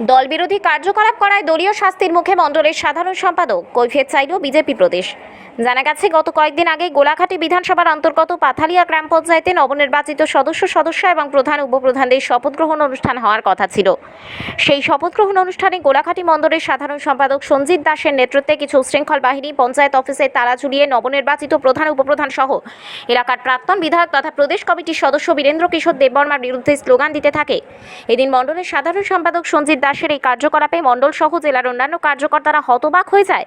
দলবিরোধী কার্যকলাপ করায় দলীয় শাস্তির মুখে মণ্ডলের সাধারণ সম্পাদক কৈফিয়ত চাইল বিজেপি প্রদেশ। জানা গেছে, গত কয়েকদিন আগে গোলাঘাটি বিধানসভার অন্তর্গত পাথালিয়া গ্রাম পঞ্চায়েতে নবনির্বাচিত সদস্য সদস্য এবং প্রধান উপপ্রধানদের শপথ গ্রহণ অনুষ্ঠান হওয়ার কথা ছিল। সেই শপথ গ্রহণ অনুষ্ঠানে গোলাঘাটি মণ্ডলের সাধারণ সম্পাদক সঞ্জিত দাসের নেতৃত্বে কিছু শৃঙ্খল বাহিনী, পঞ্চায়েত অফিসে তালা ঝুলিয়ে নবনির্বাচিত প্রধান উপপ্রধান সহ এলাকার প্রাক্তন বিধায়ক তথা প্রদেশ কমিটির সদস্য বীরেন্দ্র কিশোর দেববর্মার বিরুদ্ধে স্লোগান দিতে থাকে। এদিন মণ্ডলের সাধারণ সম্পাদক সঞ্জিত দাসের এই কার্যকলাপে মণ্ডল সহ জেলার অন্যান্য কার্যকর্তারা হতবাক হয়ে যায়।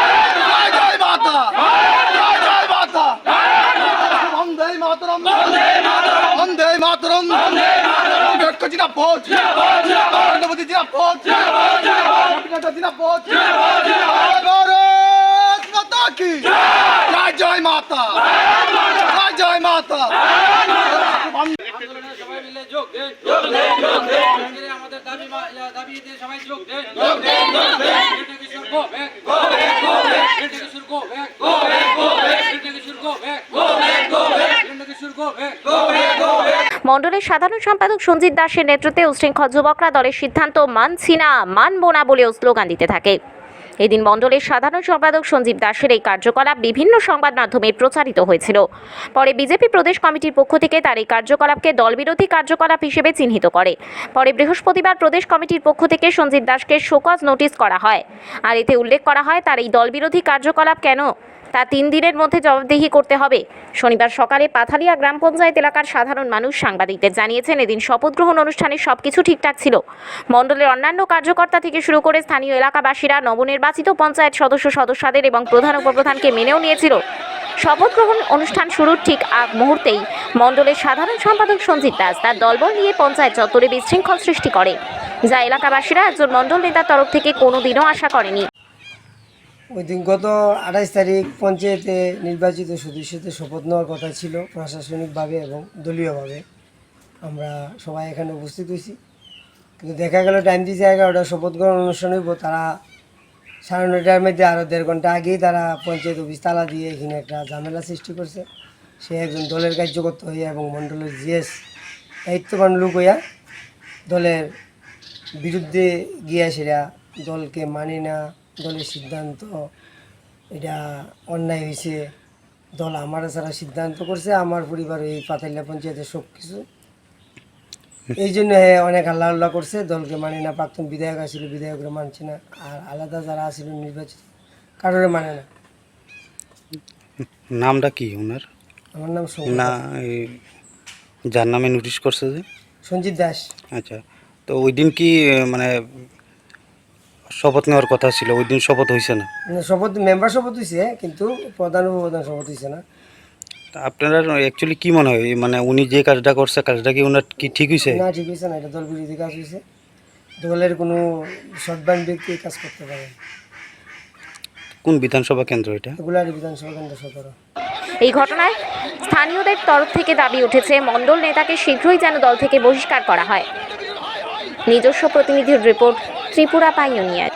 মাতরম। ডটকো জিনা ভোজ নরেন্দ্র জিনা ভোজ নটা জিনা ভোজ ভারত মাতা কি? জয়। জয় মাতা। জয় জয় মাতা। আমাদের দাবি দাবি দিয়ে সবাই যোগ দেন। যোগ দেন যোগ দেন। মণ্ডলের সাধারণ সম্পাদক সঞ্জিত দাসের নেতৃত্বে উশৃঙ্খল যুবকরা দলের সিদ্ধান্ত মানছি না, মানব না বলেও স্লোগান দিতে থাকে। এদিন মণ্ডলের সাধারণ সম্পাদক সঞ্জীব দাসের এই কার্যকলাপ বিভিন্ন সংবাদ মাধ্যমে প্রচারিত হয়েছিল। পরে বিজেপি প্রদেশ কমিটির পক্ষ থেকে তার এই কার্যকলাপকে দলবিরোধী কার্যকলাপ হিসেবে চিহ্নিত করে। পরে বৃহস্পতিবার প্রদেশ কমিটির পক্ষ থেকে সঞ্জীব দাসকে শোকজ নোটিশ করা হয়। আর এতে উল্লেখ করা হয়, তার এই দলবিরোধী কার্যকলাপ কেন তা তিন দিনের মধ্যে জবাবদিহি করতে হবে। শনিবার সকালে পাথালিয়া গ্রাম পঞ্চায়েত এলাকার সাধারণ মানুষ সাংবাদিকদের জানিয়েছেন, এদিন শপথ গ্রহণ অনুষ্ঠানে সবকিছু ঠিকঠাক ছিল। মণ্ডলের অন্যান্য কার্যকর্তা থেকে শুরু করে স্থানীয় এলাকাবাসীরা নবনির্বাচিত পঞ্চায়েত সদস্য সদস্যদের এবং প্রধান উপপ্রধানকে মেনেও নিয়েছিল। শপথ গ্রহণ অনুষ্ঠান শুরুর ঠিক আগ মুহূর্তেই মণ্ডলের সাধারণ সম্পাদক সঞ্জিত দাস তার দলবল নিয়ে পঞ্চায়েত চত্বরে বিশৃঙ্খল সৃষ্টি করে, যা এলাকাবাসীরা একজন মণ্ডল নেতার তরফ থেকে কোনোদিনও আশা করেনি। ওই দিন গত আঠাইশ তারিখ পঞ্চায়েতে নির্বাচিত সদস্যদের শপথ নেওয়ার কথা ছিল প্রশাসনিকভাবে এবং দলীয়ভাবে। আমরা সবাই এখানে উপস্থিত হয়েছি। কিন্তু দেখা গেল টাইম দিয়েছে এগারোটা শপথ গ্রহণ অনুষ্ঠান হইব, তারা সাড়ে নটার মধ্যে আরও দেড় ঘণ্টা আগেই তারা পঞ্চায়েত অফিস তালা দিয়ে এখানে একটা ঝামেলা সৃষ্টি করছে। সে একজন দলের কার্যকর্তা হইয়া এবং মণ্ডলের জিএস দায়িত্ববান লোক হইয়া দলের বিরুদ্ধে গিয়া সেটা দলকে মানি না দলের সিদ্ধান্ত এটা অন্যায় হয়েছে। দল আমার ছাড়া সিদ্ধান্ত করছে আমার পরিবার এই পাতাইলা পঞ্চায়েতের সব কিছু। এই জন্য অনেক আল্লাহ আল্লাহ করছে দলকে মানি না প্রাক্তন বিধায়ক আসছিল বিধায়করা মানছে না আর আলাদা যারা আসছিল নির্বাচিত কারোরে মানে না। নামটা কি ওনার? আমার নাম না যার নামে নোটিশ করছে যে? সঞ্জিত দাস। আচ্ছা তো ওই দিন কি মানে শপথ নেওয়ার কথা ছিল ওই দিন শপথ হয়েছে না? শপথ মেম্বার শপথ হয়েছে কিন্তু প্রধান উপপ্রধান শপথ হয়েছে না। আপনারা অ্যাকচুয়ালি কি মনে হয়? মানে উনি যে কাজটা করছে কাজটা কি ওনার কি ঠিক হয়েছে না ঠিক হয়েছে না এটা দল বিরোধী কাজ হয়েছে দলের কোনো সৎবান ব্যক্তি কাজ করতে পারে কোন বিধানসভা কেন্দ্র এটা? এগুলার বিধানসভা কেন্দ্র সতেরো। এই ঘটনায় স্থানীয়দের তরফ থেকে দাবি উঠেছে মণ্ডল নেতাকে শীঘ্রই যেন দল থেকে বহিষ্কার করা হয়। নিজস্ব প্রতিনিধির রিপোর্ট ত্রিপুরা পাইওনিয়ার।